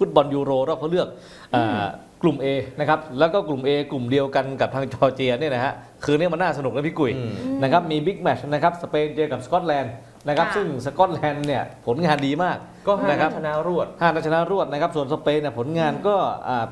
ฟุตบอลยูโรรอบเขาเลือกอ่ากลุ่ม A นะครับแล้วก็กลุ่ม A กลุ่มเดียวกันกับทางจอร์เจียเนี่ยนะฮะคืนนี้มันน่าสนุกนะพี่กุยอืมนะครับมีบิ๊กแมตช์นะครับสเปนเจอกับสกอตแลนด์นะครับค่ะซึ่งสกอตแลนด์เนี่ยผลงานดีมากก็ห้านะครับชนะรวดห้านัดชนะรวดนะครับส่วนสเปนเนี่ยผลงานก็อ่า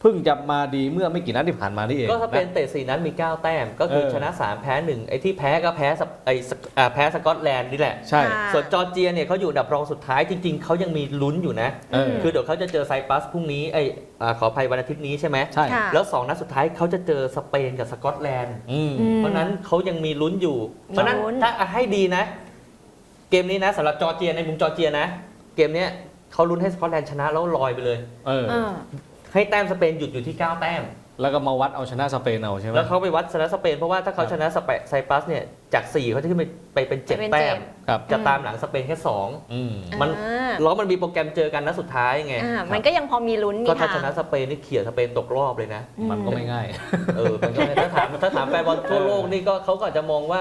เพิ่งจะมาดีเมื่อไม่กี่นัดที่ผ่านมานี่เองก็สเปนนะเตะสี่นัดมี 9 แต้ม ก็คือเออชนะ 3 แพ้ 1 ไอ้ที่แพ้ก็แพ้สเปไอ้สกอ่าแพ้สกอตแลนด์นี่แหละ ใช่ค่ะส่วนจอร์เจียเนี่ยเขาอยู่อันดับรองสุดท้ายจริง ๆ เขายังมีลุ้นอยู่นะ เออ คือเดี๋ยวเขาจะเจอไซปรัสพรุ่งนี้ไอ้อ่าขออภัยวันอาทิตย์นี้ใช่ไหมใช่ ค่ะ แล้ว 2 นัดสุดท้ายเขาจะเจอสเปนกับสกอตแลนด์ อืม อืม เพราะฉะนั้นเขายังมีลุ้นอยู่ เพราะฉะนั้นลุ้น ถ้าให้ดีนะ เกมนี้นะสำหรับจอร์เจียในมุมจอร์เจียนะ เกมเนี้ยเขาลุ้นให้สกอตแลนด์ชนะแล้วลอยไปเลย เออ เออ ให้แต้มสเปนหยุดอยู่ที่ 9 แต้ม แล้วก็มาวัดเอาชนะสเปนเอาใช่ไหม แล้วเขาไปวัดชนะสเปนเพราะว่าถ้าเขาครับชนะสเปนไซปรัสเนี่ยจาก 4เขาจะขึ้นไปไปเป็น ไปเป็น7แต้เจ็มดครับ จะตามหลังสเปนแค่ อืมมันอ่า2แล้วมันมีโปรแกรมเจอกันนัดสุดท้ายไงอ่ามันก็ยังพอมีลุ้นมีก็ถ้าทางชนะสเปนนี่เขี่ยสเปนตกรอบเลยนะมันก็ไม่ง่าย เออมันก็ไม่ถ้าถามถ้าถามแฟนบอลทั่วโลกนี่ก็เขาก็อาจจะมองว่า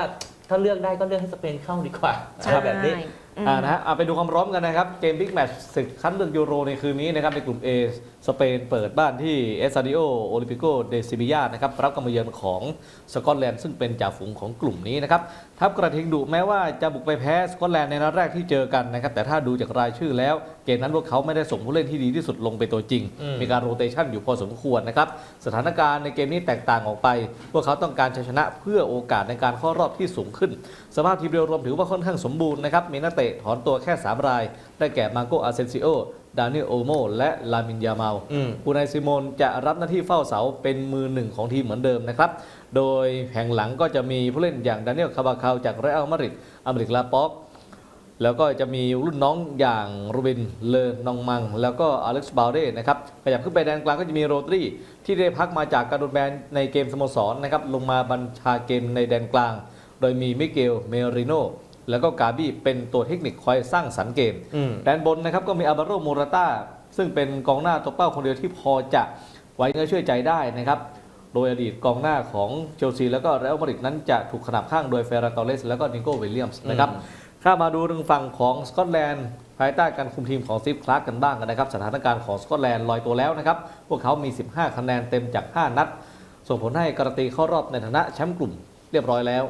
ถ้าเลือกได้ก็เลือกให้สเปนเข้าดีกว่าใช่ อะไรแบบนี้อืม อ่านะฮะเอาไปดูความพร้อมกันนะครับ เกมบิ๊กแมตช์ศึกคัดเลือกยูโรในคืนนี้นะครับ ในกลุ่ม A สเปนเปิดบ้านที่เอสซาดิโอโอลิปิโกเดซิบิยานะครับ รับการมาเยือนของสกอตแลนด์ซึ่งเป็นจ่าฝูงของกลุ่มนี้นะครับทัพกระทิงดุแม้ว่าจะบุกไปแพ้สกอตแลนด์ในนัดแรกที่เจอกันนะครับแต่ถ้าดูจากรายชื่อแล้ว เกมนั้นพวกเขาไม่ได้ส่งผู้เล่นที่ดีที่สุดลงไปนตัวจริงอืมมีการโรเตชันอยู่พอสมควรนะครับสถานการณ์ในเกมนี้แตกต่างออกไป พวกเขาต้องการชัยชนะเพื่อโอกาสในการเข้ารอบที่สูงขึ้น สภาพทีมโดยรวมถือว่าค่อนข้างสมบูรณ์นะครับมีนักเตะถอนตัวแค่ 3 ราย ได้แก่มาโกอาเซนซิโอดานิเอลโอโมและลามินยาเมาอืมปูนายซิโมนจะรับหน้าที่เฝ้าเสาเป็นมือหนึ่งของทีมเหมือนเดิมนะครับ โดยแห่งหลังก็จะมีผู้เล่นอย่างดานิเอลคาบาคาวจากเรอัลมาดริดอเมริกลาป็อกแล้วก็จะมีรุ่นน้องอย่างรูบิน เลอนองมัง แล้วก็อเล็กซ์บาเด้นะครับขยับขึ้นไปแดนกลางก็จะมีโรดรีที่ได้พักมาจากการโดนแบนในเกมสโมสรนะครับลงมาบัญชาเกมในแดนกลาง โดยมีมิเกล เมริโนแล้วก็กาบี้เป็นตัวเทคนิคคอยสร้างสรรค์เกมอืมแดนบนนะครับก็มีอาบาโรโมราตาซึ่งเป็นกองหน้าตัวเป้าคนเดียวที่พอจะไว้เนื้อเชื่อใจได้นะครับ โดยอดีตกองหน้าของเชลซีแล้วก็เรอัลมาดริดนั้นจะถูกขนาบข้างโดยเฟรรานตอเรสแล้วก็นิโก้วิลเลียมส์นะครับอืมข้ามาดูทางฝั่งของสกอตแลนด์ภายใต้การคุมทีมของซิฟคลาร์กกันบ้างกันนะครับ สถานการณ์ของสกอตแลนด์ลอยตัวแล้วนะครับ พวกเขามี 15 คะแนนเต็มจาก 5 นัด ส่งผลให้การันตีเข้ารอบในฐานะแชมป์กลุ่มเรียบร้อยแล้ว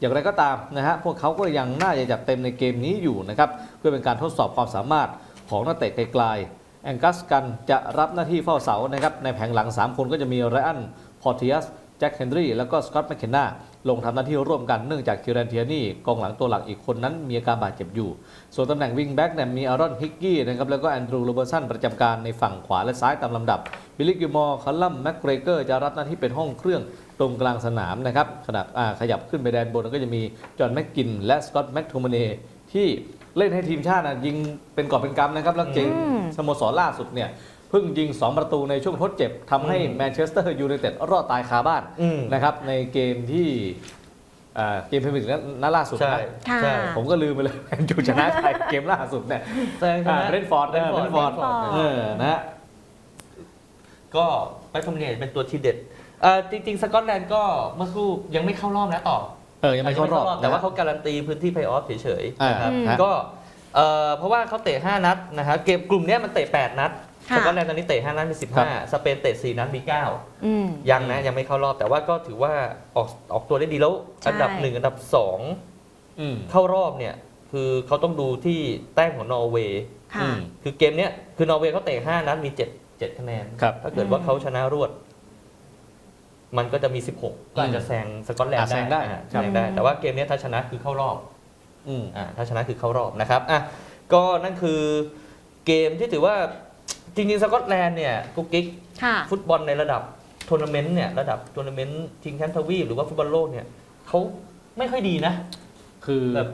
อย่างไรก็ตามนะฮะพวกเขาก็ยังน่าจะจัดเต็มในเกมนี้อยู่นะครับเพื่อเป็นการทดสอบความสามารถของนักเตะไกลๆ แองกัสกันจะรับหน้าที่เฝ้าเสานะครับในแผงหลัง 3 คนก็จะมีไรอันพอร์ติอัสแจ็คเฮนรี่แล้วก็สกอตต์แมคเคนนาลงทำหน้าที่ร่วมกันเนื่องจากคิรันเทียนี่กองหลังตัวหลักอีกคนนั้นมีอาการบาดเจ็บอยู่ ส่วนตำแหน่งวิงแบ็กเนี่ยมีอารอนฮิกกี้นะครับแล้วก็แอนดรูโรเบอร์สันประจำการในฝั่งขวาและซ้ายตามลำดับบิลลี่กิมอร์คัลลัมแม็กเกรเกอร์จะรับหน้าที่เป็นห้องเครื่องตรงกลางสนามนะครับขณะขยับขึ้นไปแดนบนก็จะมีจอห์นแม็กกินและสกอตต์แม็กโทมเนที่ เล่นให้ทีมชาตินะยิงเป็นกอบเป็นกำนะครับแล้วเก่งอืมสโมสรล่าสุดเนี่ยเพิ่งยิง 2 ประตูในช่วงทดเจ็บทำให้อืมแมนเชสเตอร์ยูไนเต็ดรอดตายคาบ้านอืมนะครับในเกมที่อ่าเกมพรีเมียร์ลีกนัดล่าสุดใช่นะค่ะใช่ผมก็ลืมไปเลยแมนยูชนะใครเกมล่าสุดเนี่ยแซงชอ่านะเบรนท์ฟอร์ดเออเบรนท์ฟอร์ด Brentford เออนะฮะก็ไปทำเนียเป็นตัวทีเด็ดเอ่อจริงๆ สกอตแลนด์ก็เมื่อสักครู่ยังไม่เข้ารอบนะต่อ เออยังไม่เข้ารอบแต่ว่าเขาการันตีพื้นที่เพย์ออฟเฉยๆนะครับอืมก็เอ่อเพราะว่าเขาเตะ 5 นัดนะครับเกมกลุ่มเนี้ยมันเตะ 8 นัดค่ะสกอตแลนด์ตอนนี้เตะ 5 นัดมีครับ15 สเปนเตะ 4 นัดมี9อืมยังนะ ยังไม่เข้ารอบแต่ว่าก็ถือว่าออกออกตัวได้ดีแล้วใช่อันดับ 1 อันดับอืม2เข้ารอบเนี่ย คือเขาต้องดูที่แต้มของนอร์เวย์ค่ะอืมคือเกมเนี้ยคือนอร์เวย์เขาเตะ 5 นัดมี 7 7 คะแนนครับถ้าเกิดว่าเขาชนะรวด มันก็จะมี 16 ก็อาจจะแซงสกอตแลนด์อะแซงได้อะครับ แซงได้แต่ว่าเกมเนี้ยถ้าชนะคือเข้ารอบอืม อ่าถ้าชนะคือเข้ารอบนะครับอะก็นั่นคือเกมที่ถือว่าจริงๆสกอตแลนด์เนี่ยกุ๊กกิ๊ก ค่ะ ฟุตบอลในระดับทัวร์นาเมนต์เนี่ยระดับทัวร์นาเมนต์ชิงแชมป์ทวีปหรือว่าฟุตบอลโลกเนี่ยเขาไม่ค่อยดีนะ คือแบบ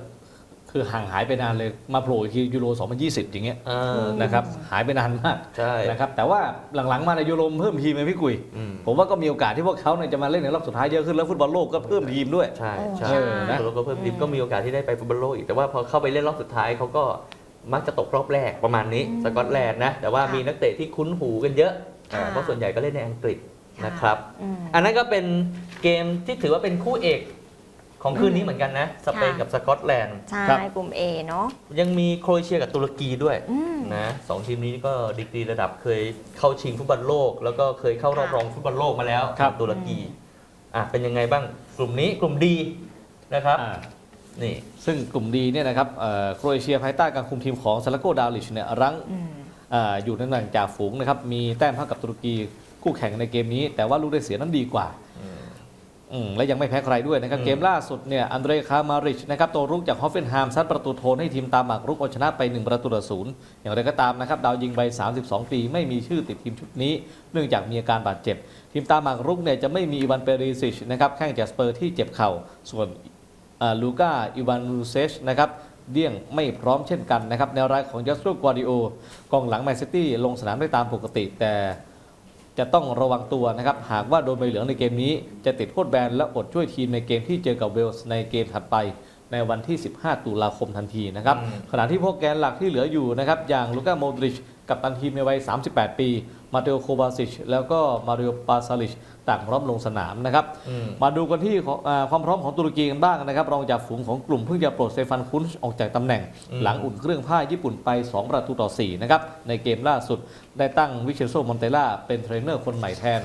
คือห่างหายไปนานเลยมาโผล่อีกทียูโร 2020 อย่างเงี้ยเออนะครับหายไปนานมากใช่ นะครับแต่ว่าหลังๆมาในยูโรเพิ่มทีมไหมพี่กุย อืม ผมว่าก็มีโอกาสที่พวกเขาเนี่ยจะมาเล่นในรอบสุดท้ายเยอะขึ้นแล้วฟุตบอลโลกก็เพิ่มทีมด้วย ใช่โอ้ใช่ใช่นะ แล้วก็เพิ่มทีมก็มีโอกาสที่ได้ไปฟุตบอลโลกอีก แต่ว่าพอเข้าไปเล่นรอบสุดท้ายเขาก็มักจะตกรอบแรกประมาณนี้ อืมสกอตแลนด์นะ แต่ว่าค่ะมีนักเตะที่คุ้นหูกันเยอะค่ะอ่าเพราะส่วนใหญ่ก็เล่นในอังกฤษค่ะนะครับ อืม อันนั้นก็เป็นเกมที่ถือว่าเป็นคู่เอก ของคืนนี้เหมือนกันนะ สเปนค่ะกับสกอตแลนด์ ใช่ครับ กลุ่ม A เนาะ ยังมีโครเอเชียกับตุรกีด้วยอืม นะสองทีมนี้ก็ดีกรีระดับเคยเข้าชิงฟุตบอลโลก แล้วก็เคยเข้ารอบค่ะ รองฟุตบอลโลกมาแล้วครับ ตุรกีอะเป็นยังไงบ้างกลุ่มนี้กลุ่มดีนะครับอ่านี่ ซึ่งกลุ่มดีเนี่ยนะครับเอ่อโครเอเชียภายใต้การคุมทีมของซาลาโกดาลิชเนี่ยรั้งอืม อ่าอยู่ในตำแหน่งจ่าฝูงนะครับมีแต้มเท่ากับตุรกีคู่แข่งในเกมนี้ แต่ว่าลูกได้เสียนั้นดีกว่า อืมอืม และยังไม่แพ้ใครด้วยนะครับอืมเกมล่าสุดเนี่ยอันเดรคามาริชนะครับตัวรุกจากฮอฟเฟนไฮม์ซัดประตูโทนให้ทีมตามหมากรุกเอาชนะไป 1 ประตูต่อศูนย์อย่างไรก็ตามนะครับ ดาวยิงไป32 ปีไม่มีชื่อติดทีมชุดนี้ เนื่องจากมีอาการบาดเจ็บ ทีมตามหมากรุกเนี่ยจะไม่มีอีวานเปริซิชนะครับแข้งจากสเปอร์ที่เจ็บเข่าส่วนอ่าลูก้าอีวานลูเซชนะครับเดี่ยงไม่พร้อมเช่นกันนะครับแนวรายของยัสโตกวาดิโอกองหลังแมนซิตี้ลงสนามได้ตามปกติแต่ จะต้องระวังตัวนะครับ หากว่าโดนใบเหลืองในเกมนี้ จะติดโทษแบนและอดช่วยทีมในเกมที่เจอกับเวลส์ในเกมถัดไปในวันที่ 15 ตุลาคมทันทีนะครับอืมขณะที่พวกแกนหลักที่เหลืออยู่นะครับ อย่างลูก้าโมดริช กับตันทีมในวัย 38 ปี มาเตโอโควาซิช แล้วก็มาริโอปาซาลิช ต่างพร้อมลงสนามนะครับอืมมาดูกันที่ของอ่าความพร้อมของตุรกีกันบ้างนะครับ รองจากฝูงของกลุ่มเพิ่งจะปลดเซฟานคุนช์ออกจากตำแหน่งอืมหลังอุ่นเครื่องผ้าญี่ปุ่นไป 2 ประตูต่อ 4 นะครับ ในเกมล่าสุดได้ตั้งวิเชโซมอนเตล่าเป็นเทรนเนอร์คนใหม่แทน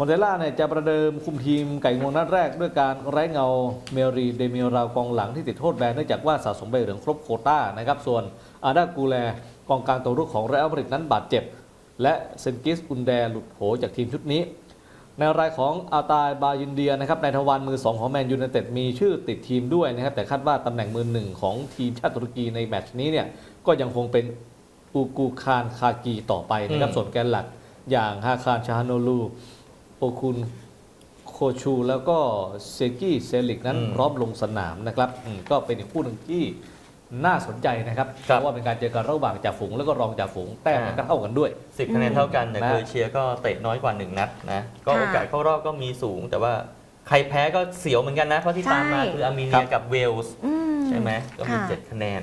มอนเตล่าเนี่ยจะประเดิมคุมทีมไก่งวงนัดแรกด้วยการไร้เงาเมรีเดมิราวกองหลังที่ติดโทษแบนเนื่องจากว่าสะสมใบเหลืองครบโควต้านะครับ ส่วนอาดากูแล กองกลางตัวรุกของเรอัลมาดริดนั้นบาดเจ็บ และเซนกิสอุนแดหลุดโผจากทีมชุดนี้ ในรายของอาตายบายินเดียนะครับในทวารมือ 2 ของแมนยูไนเต็ดมีชื่อติดทีมด้วยนะครับแต่คาดว่าตำแหน่งมือหนึ่งของทีมชาติตุรกีในแมตช์นี้เนี่ยก็ยังคงเป็นอูกูคานคากีต่อไปนะครับอืมส่วนแกนหลักอย่างฮาคารชาฮานโนลูโอคุนโคชู แล้วก็เซกิเซลิกนั้นอืมพร้อมลงสนามนะครับอืมก็เป็นอีกคู่หนึ่งที่ น่าสนใจนะครับเพครับราะว่าเป็นการเจอกันระหว่างจ่าฝูงแล้วก็รองจ่าฝูงแต้มมันก็เท่ากันด้วยสิบคะแนนเท่ากันแต่นะโครเอเชียก็เตะน้อยกว่า 1 นัดนะก็ค่ะโอกาสเข้ารอบก็มีสูง แต่ว่าใครแพ้ก็เสียวเหมือนกันนะเพราะที่ใช่ตามมาคืออาร์เมครัเนียบกับเวลส์อืใช่ไหมก็มีค่ะ7คะแนน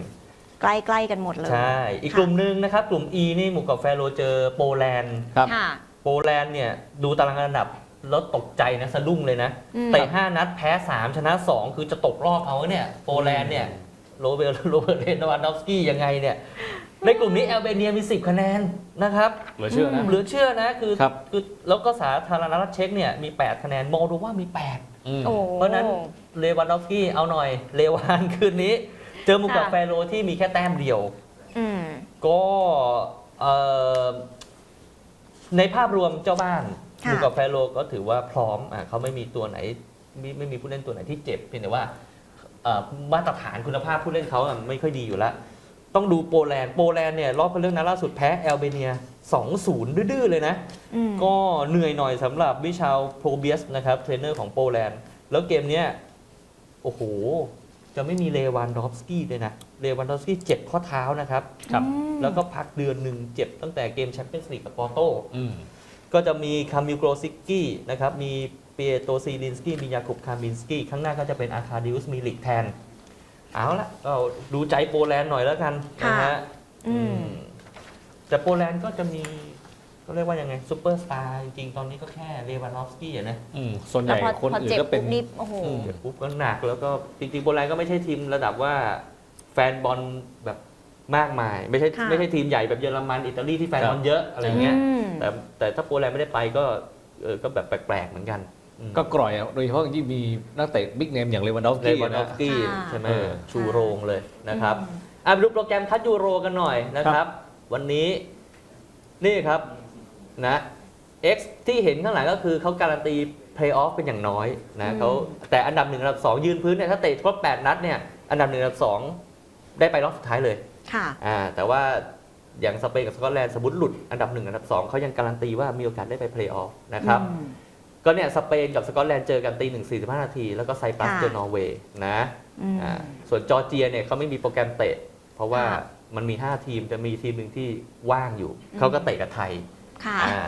ใกล้ๆกันหมดเลย ใช่ อีกกลุ่มหนึ่งนะครับ กลุ่ม E นี่หมู่เกับแฟโรเจอโปแลนด์ครับค่ะโปแลนด์เนี่ยดูตารางอันดับแล้วตกใจนะสะดุ้งเลยนะอืมเตะ5นัดแพ้ 3 ชนะ 2 คือจะตกรอบเอาเนี่ยโปแลนด์เนี่ย โรเบร์โรเบร์เลนวานดอฟสกี้ยังไงเนี่ย ในกลุ่มนี้แอลเบเนียมี 10 คะแนนนะครับเหลือเชื่อนะเหลือเชื่อนะคือครับคือแล้วก็สาธารณรัฐเช็กเนี่ยมี 8 คะแนนโมดูว่ามี 8 อืม โอ้ เพราะฉะนั้นเลวานดอฟสกี้เอาหน่อย เลวานคืนนี้ เจอหมุกกับค่ะ แฟโรที่มีแค่แต้มเดียว อืม ก็เอ่อในภาพรวมเจ้าบ้านหค่ะมูกับแฟโรก็ถือว่าพร้อมอะเขาไม่มีตัวไหนไม่ไม่มีผู้เล่นตัวไหนที่เจ็บเพียงแต่ว่าเอ่อ มาตรฐานคุณภาพผู้เล่นเขาอะไม่ค่อยดีอยู่แล้ว ต้องดูโปแลนด์โปแลนด์เนี่ยรอบคัดเลือกนัดล่าสุดแพ้แอลเบเนีย 2-0 ดื้อๆเลยนะอืมก็เหนื่อยหน่อยสำหรับวิชาโพรเบียสนะครับเทรนเนอร์ของโปแลนด์ แล้วเกมเนี้ยโอ้โห จะไม่มีเลวานดอฟสกี้เลยนะ เลวานดอฟสกี้เจ็บข้อเท้านะครับครับอืมแล้วก็พักเดือนหนึ่งเจ็บตั้งแต่เกมแชมเปี้ยนส์ลีกกับปอร์โตอืมก็จะมีคามิลโกรซิกกี้นะครับมี เปียโตซีลินสกี้มียาคุบคามินสกี้ข้างหน้าก็จะเป็นอาคาดิอุสมิลิกแทน เอาละก็ดูใจโปแลนด์หน่อยแล้วกันนะค่ะฮะอืมอืมแต่โปแลนด์ก็จะมีก็เรียกว่ายังไงซูเปอร์สตาร์จริงๆ ตอนนี้ก็แค่เลวานอฟสกี้อะนะอืมส่วนใหแล้วญ่พอคนพออื่นเจ็บก็เป็นปุ๊บนี่โอ้โห อืมเดี๋ยวปุ๊บก็หนักแล้วก็จริงๆโปแลนด์ก็ไม่ใช่ทีมระดับว่าแฟนบอลแบบมากมาย ไม่ใช่ค่ะ ไม่ใช่ทีมใหญ่แบบเยอรมันอิตาลีที่แฟนบอลเยอะอะไรเงี้ย อืมแต่แต่ถ้าโปแลนด์ไม่ได้ไปก็เออก็แบบแปลกๆเหมือนกันอืม ก็กร่อยอะโดยเฉพาะยิ่งมีนักเตะบิ๊กเนมอย่างเลวันดอฟสเลกี้วานดอนะ ฟสกี้ค่ะ ใช่ไหมเออชูโรงเลยนะครับอะไปดูโปรแกรมคัดยูโรกันหน่อยนะครับ วันนี้นี่ครับนะ X ที่เห็นข้างหลังก็คือเขาการันตีเพลย์ออฟเป็นอย่างน้อยนะอืมเขาแต่อันดับหนึ่งอันดับสองยืนพื้นเนี่ยถ้าเตะครบ8นัดเนี่ยอันดับหนึ่งอันดับสองได้ไปรอบสุดท้ายเลย ค่ะ อ่าแต่ว่าอย่างสเปนกับสกอตแลนด์สมมติหลุดอันดับหนึ่งอันดับสองเขายังการันตีว่ามีโอกาสได้ไปเพลย์ออฟนะครับ อืม ก็เนี่ยสเปนกับสกอตแลนด์เจอกันตีหนึ่งสี่สิบห้านาที แล้วก็ไซปรัสค่ะเจอนอร์เวย์นะอืมอ่าส่วนจอร์เจียเนี่ยเขาไม่มีโปรแกรมเตะ เพราะว่าค่ะมันมี 5 ทีมจะมีทีมหนึ่งที่ว่างอยู่ เขาก็เตะกับไทยค่ะอ่า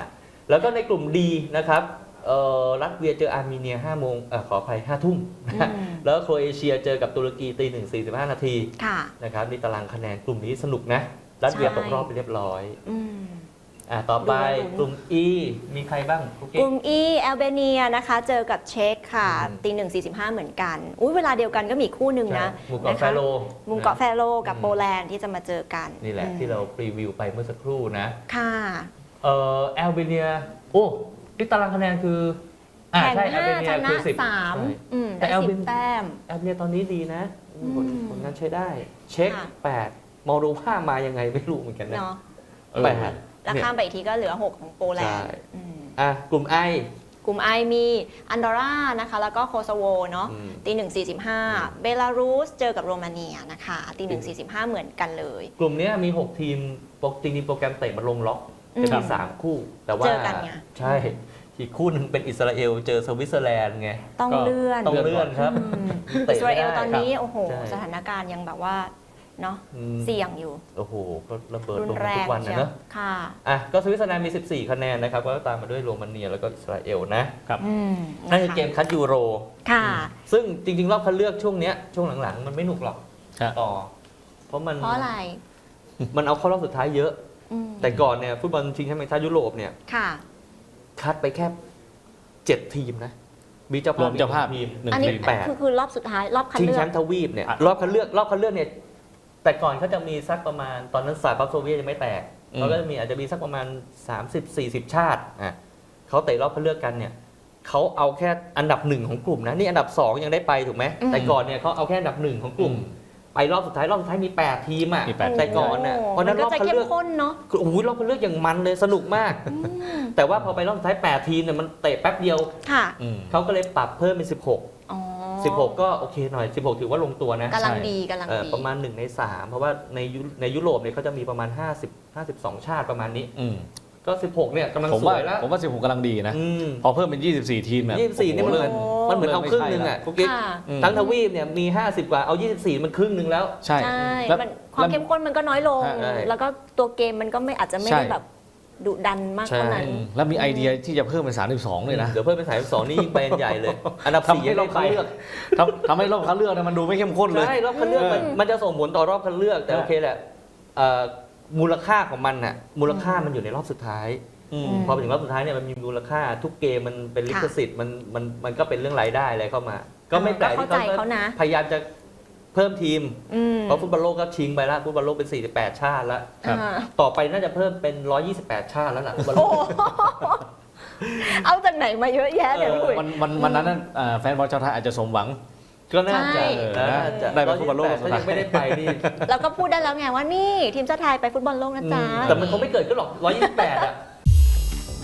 แล้วก็ในกลุ่มดีนะครับเอ่อรัสเซียเจออาร์เมเนีย5โมงเอ่อขออภัย5ทุ่มอืมแล้วโครเอเชียเจอกับตุรกีตีหนึ่งสี่สิบห้านาทีค่ะนะครับนี่ตารางคะแนนกลุ่มนี้สนุกนะ รัสเซียใช่ตกรอบไปเรียบร้อย อืมอะต่อไปดูแล้วลุ้นกลุ่ม E มีใครบ้างกุ๊กกกิ๊กลุ่ม E แอลเบเนียนะคะ เจอกับเช็กค่ะอืมตีหนึ่งสี่สิบห้าเหมือนกันอุ้ยเวลาเดียวกันก็มีคู่หนึ่งนะหมู่เกาะนะคะแฟโรหมู่เกาะแฟโรกับอืมโปแลนด์ที่จะมาเจอกัน นี่แหละอืมที่เรารีวิวไปเมื่อสักครู่นะ ค่ะเอ่อแอลเบเนีย โอ้ที่ตารางคะแนนคืออ่าแข่งใช่แอลห้าเบเนีชยนะคือสิบสามใช่อืมแต่ได้แอลสิเบบนแต้มแอลเบเนียตอนนี้ดีนะผลอืมผลงานใช้ได้ เช็คค่ะแปดมอลโดวามายังไงไม่รู้เหมือนกันนะเนาะเออแปด แล้วเนี่ยข้ามไปอีกทีก็เหลือ 6 ของโปแลนด์ใช่อืมอะกลุ่มไอกลุ่มไอมีอันดอร่านะคะแล้วก็โคโซโวเนาะอืม ตีหนึ่งสี่สิบห้าเบลารุสเจอกับโรมาเนียนะคะตีหนึ่งสี่สิบห้าเหมือนกันเลย กลุ่มเนี้ยมี 6 ทีมปกจริงๆโปรแกรมเตะมันลงล็อกอืมจะมีสามคู่ แต่ว่าเจอกันไง ใช่ อีกคู่หนึ่งเป็นอิสราเอลเจอสวิตเซอร์แลนด์ไงต้องก็เลื่อนต้องเลื่อนครับ อืมเตะอิสไม่ราเอได้ลตอนนี้ครับโอ้โห ใช่ สถานการณ์ยังแบบว่า เนาะอืม เสี่ยงอยู่ โอ้โห ก็ระเบิดรุลนงแรทุงกวันนะเชียวเนอะค่ะ อะ ก็สวิตเซอร์แลนด์มี 14 คะแนนนะครับ ก็ตามมาด้วยโรมาเนียแล้วก็อิสราเอลนะ อืมนั่นคือเกมคัดยูโร ค่ะ ซึ่งจริง ๆ รอบคัดเลือกช่วงเนี้ยช่วงหลัง ๆ มันไม่หนุกหรอกครับ ต่อ เพราะมันเพราะอะไรมันเอาเข้ารอบสุดท้ายเยอะ อืมแต่ก่อนเนี่ยฟุตบอลชิงแชมป์แห่งชาติยุโรปเนี่ยค่ะ คัดไปแค่เจ็ดทีมนะ มีเจ้ารภาวพมเจ้าภาพอีกหนึ่งทีม หนึ่งอันนี้ทีม แปด คือคือรอบสุดท้ายรอบคัดชิงเลือแชก มป์ทวีปเนี่ยอะ รอบคัดเลือกรอบคัดเลือกเนี่ย แต่ก่อนเขาจะมีสักประมาณตอนนั้นสายพับโซเวียตยังไม่แตกอืมเขาก็จะมีอาจจะมีสักประมาณ 30-40 ชาติอะเขาเตะรอบคัดเลือกกันเนี่ยเขาเอาแค่อันดับหนึ่งของกลุ่มนะนี่อันดับสองยังได้ไปถูกไหมอืมแต่ก่อนเนี่ยเขาเอาแค่อันดับหนึ่งของกลุ่มไปรอบสุดท้ายรอบสุดท้ายมี 8 ทีมอะมีแปดแต่ก่อนน่ะโโหเพราะฉะนั้นมัรก็อบจะคัดเข้เลืมอกข้นเนาะโอ้โหรอบคัดเลือกอย่างมันเลยสนุกมากอืมแต่ว่าพอไปรอบสุดท้าย 8 ทีมเนี่ยมันเตะแป๊บเดียวค่ะอืมเขาก็เลยปรับเพิ่มเป็น 16อ๋อ 16 ก็โอเคหน่อย 16 ถือว่าลงตัวนะกำลังใช่ดีกำลังเอ่อดีประมาณ 1 ใน 3 เพราะว่าในยุในยุโรปเนี่ยเขาจะมีประมาณ 50 52 ชาติประมาณนี้ อืมก็ 16 เนี่ยกำลังผมสว่าวยแล้วผมว่า16กำลังดีนะ อืม พอเพิ่มเป็น 24 ทีมเนี่ย24นี่มันเหมือนโอ้มันเหมือนเอาครึ่งหนึงอะกุ๊กกิ๊กค่ะ อืมทั้งทวีปเนี่ยมี 50 กว่าเอา 24 มันครึ่งหนึงแล้ว ใช่ใช่แล้ว มันความเข้มข้นมันก็น้อยลง ใช่ แล้วก็ตัวเกมมันก็ไม่อาจจะไม่ใช่ ได้แบบ ดุดันมากเท่านั้นอืมแล้วมีไอเดียที่จะเพิ่มเป็น 32 เลยนะ เดี๋ยวเพิ่มเป็น 32 นี่ยิ่งไปกันใหญ่เลย อันดับทำ4ให้ยังรได้อบไปคัดเลือกทำทำให้รอบคัดเลือกเนี่ยมันดูไม่เข้มข้นเลย ใช่ รอบคัดเลือกมันอืมมันจะส่งผลต่อรอบคัดเลือก แต่ใช่โอเคแหละเอ่อมูลค่าของมันน่ะ มูลค่ามันอยู่ในรอบสุดท้ายอืมพอไปถึงรอบสุดท้ายเนี่ยมันมีมูลค่าทุกเกมมันเป็นลิขสิทธิ์มันมันมันก็เป็นเรื่องรายได้อะไรเข้ามา ก็ไม่แปลกเข้าที่ใจเขาเขานะพยายามจะ เพิ่มทีม อืมเพราะฟุตบอลโลกก็ชิงไปแล้วฟุตบอลโลกเป็น 48 ชาติแล้ว ครับ อ่าต่อไปน่าจะเพิ่มเป็น 128 ชาติแล้วล่ะฟุตบอลโลโอ้กโหเอาจากไหนมาเยอะแยะเนี่ยพี่อุ๋ย วันวันวันนั้นน่ะอ่าแฟนบอลชาวไทยอาจจะสมหวัง ก็น่าใช่ จะน่าจะได้ไปฟุตบอลโลก 128ถ้ายังไม่ได้ไปนี่ แล้วก็พูดได้แล้วไงว่านี่ ทีมชาติไทยไปฟุตบอลโลกนะจ๊ะ แต่มันคงไม่เกิดขึ้นหรอก 128 อะ